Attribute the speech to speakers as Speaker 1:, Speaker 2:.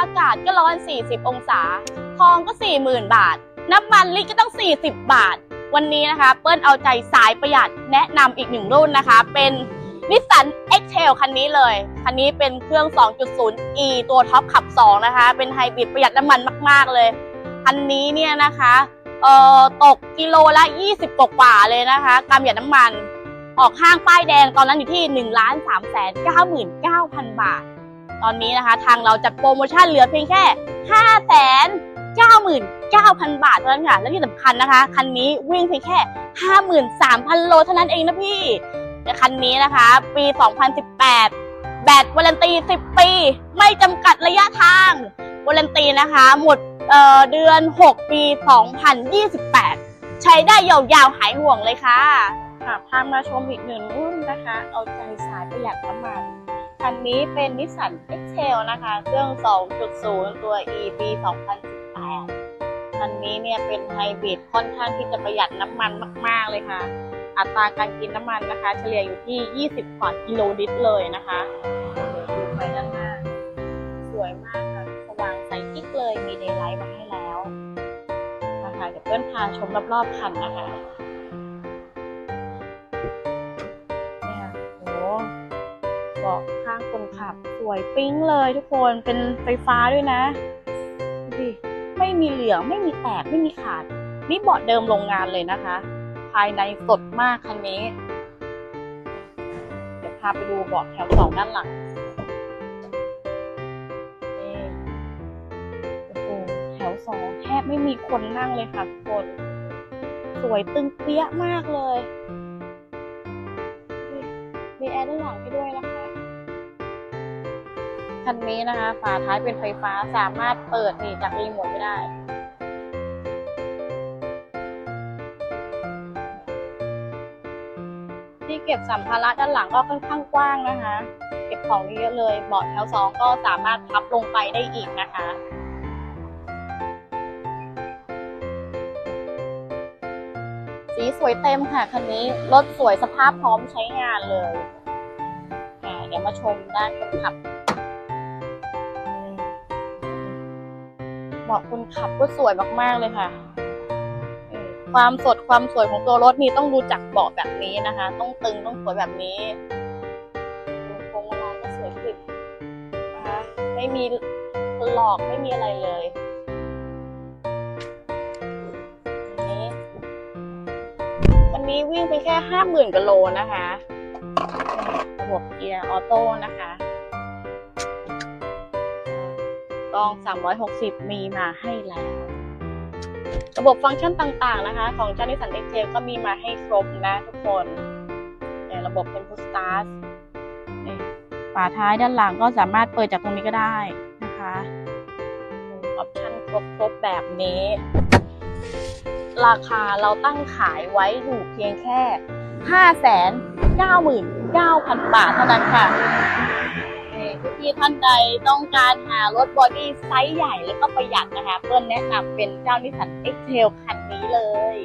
Speaker 1: อากาศก็ร้อน 40 องศา ทองก็ 40,000 บาท น้ำมันลิตรก็ต้อง 40 บาท วันนี้นะคะ เปิ้ลเอาใจสายประหยัดแนะนำอีกหนึ่งรุ่นนะคะ เป็นนิสสัน X-Trail คันนี้เลย คันนี้เป็นเครื่อง 2.0 E ตัวท็อปขับ 2 นะคะ เป็นไฮบริดประหยัดน้ำมันมาก ๆ เลย คันนี้เนี่ยนะคะเอ่อตกกิโลละ 20 กว่าเลยนะคะการประหยัดน้ำมัน ออกห้างป้ายแดงตอนนั้นอยู่ที่1ล้าน3แสน99,000 บาท ตอนนี้นะคะ ทางเราจัดโปรโมชั่นเหลือเพียงแค่ 5 9 9 0 0 0 บาทเท่านั้นค่ะ และที่สำคัญนะคะ คันนี้วิ่งเพียงแค่ 53,000 โลเท่านั้นเองนะพี่แต่คันนี้นะคะ ปี 2018 แบตวารันตี 10 ปี ไม่จำกัดระยะทางวารันตีนะคะ หมดเเดือน 6 ปี 2028 ใช้ได้ยาวๆ หายห่วงเลยค่ะค่ะพามาชมอีกหนึ่งรุ่นนะคะ เอาใจสายประหยัดน้ำมัน คันนี้เป็นนิสสัน X-Trail นะคะ เครื่อง 2.0 ตัว E ปี2018 คันนี้เนี่ยเป็นไฮบริดค่อนข้างที่จะประหยัดน้ำมันมาก ๆ เลยค่ะ อัตราการกินน้ำมันนะคะ เฉลี่ยอยู่ที่ 20 กว่ากิโลลิตรเลยนะคะดูไปด้านหน้าสวยมากค่ะ สว่างใสกิ๊กเลยมีเดย์ไลท์มาให้แล้วนะคะเดี๋ยวเพื่อนพาชมรอบๆคันนะคะเนี่ยโหเบาะ วยปิ๊งเลยทุกคนเป็นไฟฟ้าด้วยนะดิไม่มีเหลืองไม่มีแตกไม่มีขาด นี่เบาะเดิมโรงงานเลยนะคะ ภายในสดมากคันนี้ เดี๋ยวพาไปดูเบาะแถวสองด้านหลังนี่โอ้โหแถวสองแทบไม่มีคนนั่งเลยค่ะทุกคน สวยตึงเปี้ยมากเลย คันนี้นะคะ ฝาท้ายเป็นไฟฟ้าสามารถเปิดนี่จากรีโมทไม่ได้ ที่เก็บสัมภาระด้านหลังก็ค่อนข้างกว้างนะคะ เก็บของเยอะเลยเบาะแถวสองก็สามารถพับลงไปได้อีกนะคะสีสวยเต็มค่ะคันนี้รถสวยสภาพพร้อมใช้งานเลย เดี๋ยวมาชมด้านคนขับ เบาะคนขับก็สวยมากๆเลยค่ะ ความสดความสวยของตัวรถนี่ต้องดูจากเบาะแบบนี้นะคะ ต้องตึงต้องสวยแบบนี้พวงมาลัยก็สวยขึ้นนะคะไม่มีหลอกไม่มีอะไรเลยนี้วันนี้วิ่งไปแค่ห้าหมื่นกิโลนะคะ ระบบเกียร์ออโต้นะคะ กล้อง 360 มีมาให้แล้ว ระบบฟังก์ชันต่างๆนะคะ ของเจ้านิสสันเอ็กเทลก็มีมาให้ครบนะทุกคนเนี่ยระบบเป็น push start นี่ฝาท้ายด้านหลังก็สามารถเปิดจากตรงนี้ก็ได้นะคะออปชั่นครบๆแบบนี้ ราคาเราตั้งขายไว้อยู่เพียงแค่ 599,000 บาทเท่านั้นค่ะ ที่ท่านใดต้องการหารถบอดี้ไซส์ใหญ่แล้วก็ประหยัดนะคะเพื่อนแนะนำเป็นเจ้านิสสัน X-Trail คันนี้เลย